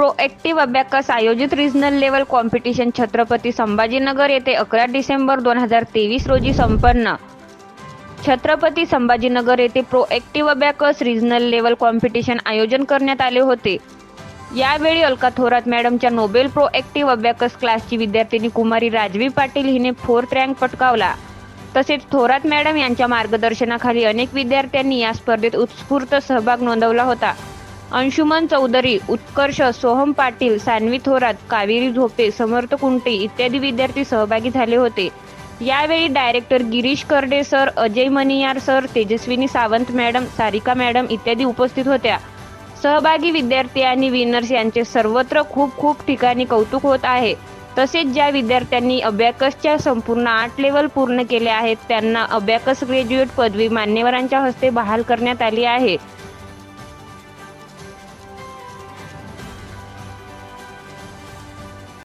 Proactive अभ्यास आयोजित regional level competition Chhatrapati Sambhajinagar येथे अकरा डिसेंबर दोन हजार तेवीस रोजी संपन्न. छत्रपती संभाजीनगर येथे प्रोएक्टिव्ह अभ्यास रिजनल लेवल कॉम्पिटिशन आयोजन करण्यात आले होते. यावेळी अलका थोरात मॅडमच्या नोबेल प्रोएक्टिव्ह अभ्यास क्लासची विद्यार्थिनी कुमारी राजवी पाटील हिने फोर्थ रँक पटकावला. तसेच थोरात मॅडम यांच्या मार्गदर्शनाखाली अनेक विद्यार्थ्यांनी या स्पर्धेत उत्स्फूर्त सहभाग नोंदवला होता. अंशुमन चौधरी उत्कर्ष सोहम पाटील सान्वी थोरात कावेरी झोपे समर्थ कुंटे इत्यादी विद्यार्थी सहभागी झाले होते. यावेळी director Girish Karde sir Ajay Maniyar sir Tejaswini Sawant madam Sarika madam इत्यादी उपस्थित होत्या. सहभागी विद्यार्थी आणि विनर्स यांचे सर्वत्र खूप खूप ठिकाणी कौतुक होत आहे. तसेच ज्या विद्यार्थ्यांनी अबॅकसच्या संपूर्ण आठ लेवल पूर्ण केले आहेत त्यांना अबॅकस ग्रॅज्युएट पदवी मान्यवरांच्या हस्ते बहाल करण्यात आली आहे.